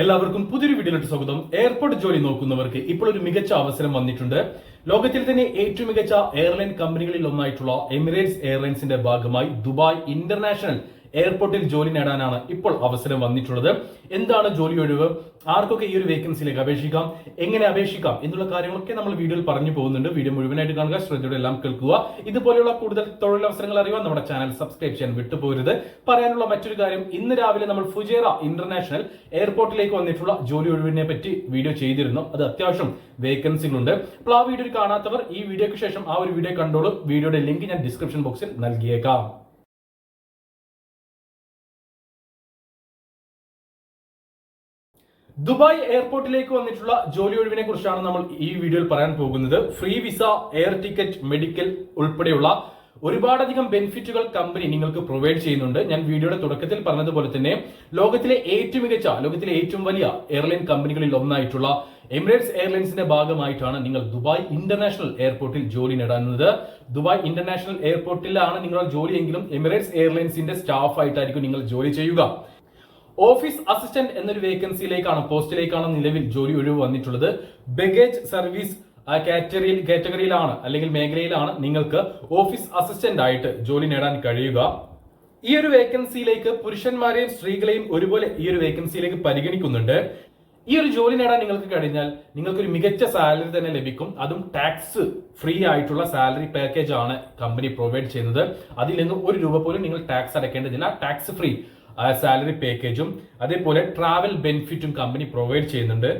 എല്ലാവർക്കും പുതിയൊരു വീഡിയോയിലോട്ട് സ്വാഗതം. എയർപോർട്ട് ജോലി നോക്കുന്നവർക്ക് ഇപ്പോൾ ഒരു മികച്ച അവസരം വന്നിട്ടുണ്ട്. ലോകത്തിൽ തന്നെ ഏറ്റവും മികച്ച എയർലൈൻ കമ്പനികളിൽ ഒന്നായിട്ടുള്ള എമിറേറ്റ്സ് എയർലൈൻസിന്റെ ഭാഗമായി ദുബായ് ഇന്റർനാഷണൽ എയർപോർട്ടിൽ ജോലി നേടാനാണ് ഇപ്പോൾ അവസരം വന്നിട്ടുള്ളത്. എന്താണ് ജോലി ഒഴിവ്? ആർക്കൊക്കെ ഈ ഒരു വേക്കൻസിയിലേക്ക് അപേക്ഷിക്കാം? എങ്ങനെ അപേക്ഷിക്കാം? എന്നുള്ള കാര്യങ്ങളൊക്കെ നമ്മൾ വീഡിയോയിൽ പറഞ്ഞു പോകുന്നുണ്ട്. വീഡിയോ മുഴുവനായിട്ട് കാണുക ശ്രദ്ധയോടെ എല്ലാം കേൾക്കുക. ഇതുപോലെയുള്ള കൂടുതൽ തൊഴിലവസരങ്ങൾ അറിയാൻ നമ്മുടെ ചാനൽ സബ്സ്ക്രൈബ് ചെയ്യാൻ വിട്ടുപോകരുത് പറയാനുള്ള മറ്റൊരു കാര്യം ഇന്ന് രാവിലെ നമ്മൾ ഫുജേറ ഇന്റർനാഷണൽ എയർപോർട്ടിലേക്ക് വന്നിട്ടുള്ള ജോലി ഒഴിവിനെ പറ്റി വീഡിയോ ചെയ്തിരുന്നു. അത് അത്യാവശ്യം വേക്കൻസികളുണ്ട്. അപ്പോൾ ആ വീഡിയോ കാണാത്തവർ ഈ വീഡിയോയ്ക്ക് ശേഷം ആ ഒരു വീഡിയോ കണ്ടോളൂ. വീഡിയോയുടെ ലിങ്ക് ഞാൻ ഡിസ്ക്രിപ്ഷൻ ബോക്സിൽ നൽകിയേക്കാം. ദുബായ് എയർപോർട്ടിലേക്ക് വന്നിട്ടുള്ള ജോലി ഒഴിവിനെ കുറിച്ചാണ് നമ്മൾ ഈ വീഡിയോയിൽ പറയാൻ പോകുന്നത്. Free visa air ticket medical ഉൾപ്പെടെയുള്ള ഒരുപാടധികം ബെനിഫിറ്റുകൾ കമ്പനി നിങ്ങൾക്ക് പ്രൊവൈഡ് ചെയ്യുന്നുണ്ട്. ഞാൻ വീഡിയോയുടെ തുടക്കത്തിൽ പറഞ്ഞതുപോലെ തന്നെ ലോകത്തിലെ ഏറ്റവും മികച്ച ലോകത്തിലെ ഏറ്റവും വലിയ എയർലൈൻ കമ്പനികളിൽ ഒന്നായിട്ടുള്ള എമിറേറ്റ്സ് എയർലൈൻസിന്റെ ഭാഗമായിട്ടാണ് നിങ്ങൾ ദുബായ് ഇന്റർനാഷണൽ എയർപോർട്ടിൽ ജോലി നേടാനുള്ളത്. ദുബായ് ഇന്റർനാഷണൽ എയർപോർട്ടിലാണ് നിങ്ങളുടെ ജോലിയെങ്കിലും എമിറേറ്റ്സ് എയർലൈൻസിന്റെ സ്റ്റാഫ് ആയിട്ടായിരിക്കും നിങ്ങൾ ജോലി ചെയ്യുക. ഓഫീസ് അസിസ്റ്റന്റ് എന്നൊരു വേക്കൻസിയിലേക്കാണ് പോസ്റ്റിലേക്കാണ് നിലവിൽ ജോലി ഒഴിവ് വന്നിട്ടുള്ളത്. ബഗേജ് സർവീസ് കാറ്റഗറിയിൽ കാറ്റഗറിയിലാണ് അല്ലെങ്കിൽ മേഖലയിലാണ് നിങ്ങൾക്ക് ഓഫീസ് അസിസ്റ്റന്റ് ആയിട്ട് ജോലി നേടാൻ കഴിയുക. ഈ ഒരു വേക്കൻസിയിലേക്ക് പുരുഷന്മാരെയും സ്ത്രീകളെയും ഒരുപോലെ ഈ ഒരു വേക്കൻസിയിലേക്ക് പരിഗണിക്കുന്നുണ്ട്. ഈ ഒരു ജോലി നേടാൻ നിങ്ങൾക്ക് കഴിഞ്ഞാൽ നിങ്ങൾക്ക് ഒരു മികച്ച സാലറി തന്നെ ലഭിക്കും. അതും ടാക്സ് ഫ്രീ ആയിട്ടുള്ള സാലറി പാക്കേജ് ആണ് കമ്പനി പ്രൊവൈഡ് ചെയ്യുന്നത്. അതിൽ നിന്ന് ഒരു രൂപ പോലും നിങ്ങൾ ടാക്സ് അടയ്ക്കേണ്ടതില്ല ടാക്സ് ഫ്രീ സാലറി പാക്കേജും അതേപോലെ ട്രാവൽ ബെനിഫിറ്റും കമ്പനി പ്രൊവൈഡ് ചെയ്യുന്നുണ്ട്.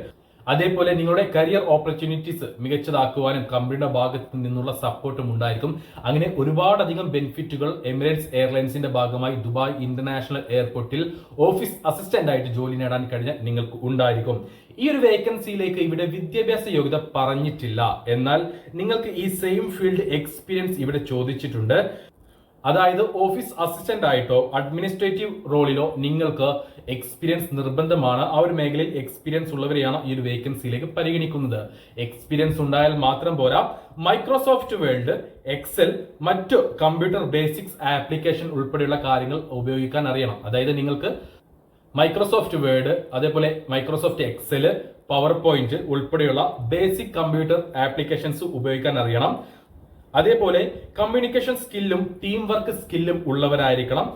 അതേപോലെ നിങ്ങളുടെ കരിയർ ഓപ്പർച്യൂണിറ്റീസ് മികച്ചതാക്കുവാനും കമ്പനിയുടെ ഭാഗത്ത് നിന്നുള്ള സപ്പോർട്ടും ഉണ്ടായിരിക്കും. അങ്ങനെ ഒരുപാടധികം ബെനിഫിറ്റുകൾ എമിറേറ്റ്സ് എയർലൈൻസിന്റെ ഭാഗമായി ദുബായ് ഇന്റർനാഷണൽ എയർപോർട്ടിൽ ഓഫീസ് അസിസ്റ്റന്റ് ആയിട്ട് ജോലി നേടാൻ കഴിഞ്ഞ നിങ്ങൾക്ക് ഉണ്ടായിരിക്കും. ഈ ഒരു വേക്കൻസിയിലേക്ക് ഇവിടെ വിദ്യാഭ്യാസ യോഗ്യത പറഞ്ഞിട്ടില്ല. എന്നാൽ നിങ്ങൾക്ക് ഈ സെയിം ഫീൽഡ് എക്സ്പീരിയൻസ് ഇവിടെ ചോദിച്ചിട്ടുണ്ട്. അതായത് ഓഫീസ് അസിസ്റ്റന്റ് ആയിട്ടോ അഡ്മിനിസ്ട്രേറ്റീവ് റോളിലോ നിങ്ങൾക്ക് എക്സ്പീരിയൻസ് നിർബന്ധമാണ്. ആ ഒരു മേഖലയിൽ എക്സ്പീരിയൻസ് ഉള്ളവരെയാണ് ഈ ഒരു വേക്കൻസിയിലേക്ക് പരിഗണിക്കുന്നത്. എക്സ്പീരിയൻസ് ഉണ്ടായാൽ മാത്രം പോരാ. മൈക്രോസോഫ്റ്റ് വേൾഡ് എക്സൽ മറ്റു കമ്പ്യൂട്ടർ ബേസിക്സ് ആപ്ലിക്കേഷൻ ഉൾപ്പെടെയുള്ള കാര്യങ്ങൾ ഉപയോഗിക്കാൻ അറിയണം. അതായത് നിങ്ങൾക്ക് മൈക്രോസോഫ്റ്റ് വേർഡ് അതേപോലെ മൈക്രോസോഫ്റ്റ് എക്സൽ പവർ പോയിന്റ് ഉൾപ്പെടെയുള്ള ബേസിക് കമ്പ്യൂട്ടർ ആപ്ലിക്കേഷൻസ് ഉപയോഗിക്കാൻ അറിയണം. അതേപോലെ കമ്മ്യൂണിക്കേഷൻ സ്കില്ലും ടീം വർക്ക് സ്കില്ലും ഉള്ളവരായിരിക്കണം.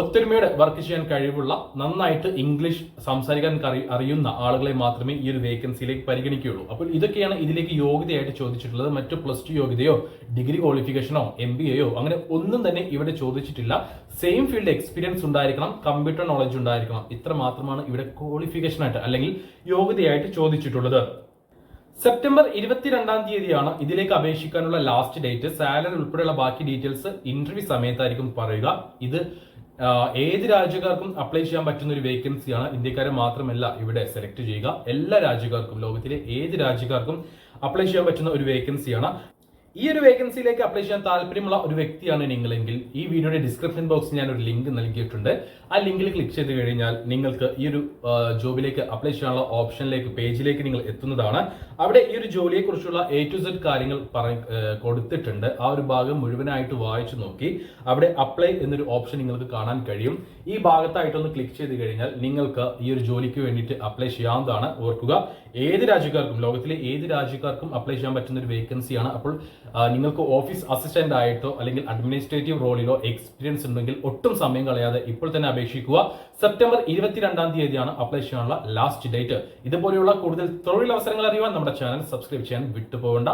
ഒത്തൊരുമയോടെ വർക്ക് ചെയ്യാൻ കഴിവുള്ള നന്നായിട്ട് ഇംഗ്ലീഷ് സംസാരിക്കാൻ അറിയുന്ന ആളുകളെ മാത്രമേ ഈ ഒരു വേക്കൻസിയിലേക്ക് പരിഗണിക്കുകയുള്ളൂ. അപ്പോൾ ഇതൊക്കെയാണ് ഇതിലേക്ക് യോഗ്യതയായിട്ട് ചോദിച്ചിട്ടുള്ളത്. മറ്റു പ്ലസ് ടു യോഗ്യതയോ ഡിഗ്രി ക്വാളിഫിക്കേഷനോ എം ബി എയോ അങ്ങനെ ഒന്നും തന്നെ ഇവിടെ ചോദിച്ചിട്ടില്ല. സെയിം ഫീൽഡ് എക്സ്പീരിയൻസ് ഉണ്ടായിരിക്കണം കമ്പ്യൂട്ടർ നോളജ് ഉണ്ടായിരിക്കണം. ഇത്ര മാത്രമാണ് ഇവിടെ ക്വാളിഫിക്കേഷനായിട്ട് അല്ലെങ്കിൽ യോഗ്യതയായിട്ട് ചോദിച്ചിട്ടുള്ളത്. സെപ്റ്റംബർ ഇരുപത്തിരണ്ടാം തീയതിയാണ് ഇതിലേക്ക് അപേക്ഷിക്കാനുള്ള ലാസ്റ്റ് ഡേറ്റ് സാലറി ഉൾപ്പെടെയുള്ള ബാക്കി ഡീറ്റെയിൽസ് ഇന്റർവ്യൂ സമയത്തായിരിക്കും പറയുക. ഇത് ഏത് രാജ്യക്കാർക്കും അപ്ലൈ ചെയ്യാൻ പറ്റുന്ന ഒരു വേക്കൻസിയാണ് ഇന്ത്യക്കാരെ മാത്രമല്ല ഇവിടെ സെലക്ട് ചെയ്യുക. എല്ലാ രാജ്യക്കാർക്കും ലോകത്തിലെ ഏത് രാജ്യക്കാർക്കും അപ്ലൈ ചെയ്യാൻ പറ്റുന്ന ഒരു വേക്കൻസിയാണ് ഈ ഒരു വേക്കൻസിയിലേക്ക് അപ്ലൈ ചെയ്യാൻ താല്പര്യമുള്ള ഒരു വ്യക്തിയാണ് നിങ്ങളെങ്കിൽ ഈ വീഡിയോയുടെ ഡിസ്ക്രിപ്ഷൻ ബോക്സിൽ ഞാൻ ഒരു ലിങ്ക് നൽകിയിട്ടുണ്ട്. ആ ലിങ്കിൽ ക്ലിക്ക് ചെയ്ത് കഴിഞ്ഞാൽ നിങ്ങൾക്ക് ഈ ഒരു ജോബിലേക്ക് അപ്ലൈ ചെയ്യാനുള്ള ഓപ്ഷനിലേക്ക് പേജിലേക്ക് നിങ്ങൾ എത്തുന്നതാണ്. അവിടെ ഈ ഒരു ജോലിയെ കുറിച്ചുള്ള എ ടു സെഡ് കാര്യങ്ങൾ കൊടുത്തിട്ടുണ്ട്. ആ ഒരു ഭാഗം മുഴുവനായിട്ട് വായിച്ചു നോക്കി. അവിടെ അപ്ലൈ എന്നൊരു ഓപ്ഷൻ നിങ്ങൾക്ക് കാണാൻ കഴിയും. ഈ ഭാഗത്തായിട്ടൊന്ന് ക്ലിക്ക് ചെയ്ത് കഴിഞ്ഞാൽ നിങ്ങൾക്ക് ഈ ഒരു ജോലിക്ക് വേണ്ടിയിട്ട് അപ്ലൈ ചെയ്യാവുന്നതാണ്. ഓർക്കുക ഏത് രാജ്യക്കാർക്കും ലോകത്തിലെ ഏത് രാജ്യക്കാർക്കും അപ്ലൈ ചെയ്യാൻ പറ്റുന്ന ഒരു വേക്കൻസിയാണ് അപ്പോൾ നിങ്ങൾക്ക് ഓഫീസ് അസിസ്റ്റന്റ് ആയിട്ടോ അല്ലെങ്കിൽ അഡ്മിനിസ്ട്രേറ്റീവ് റോളിലോ എക്സ്പീരിയൻസ് ഉണ്ടെങ്കിൽ ഒട്ടും സമയം കളയാതെ ഇപ്പോൾ തന്നെ അപേക്ഷിക്കുക. സെപ്റ്റംബർ ഇരുപത്തിരണ്ടാം തീയതിയാണ് അപ്ലൈ ചെയ്യാനുള്ള ലാസ്റ്റ് ഡേറ്റ് ഇതുപോലെയുള്ള കൂടുതൽ തൊഴിലവസരങ്ങൾ അറിയുവാൻ നമ്മുടെ ചാനൽ സബ്സ്ക്രൈബ് ചെയ്യാൻ വിട്ടുപോകേണ്ട.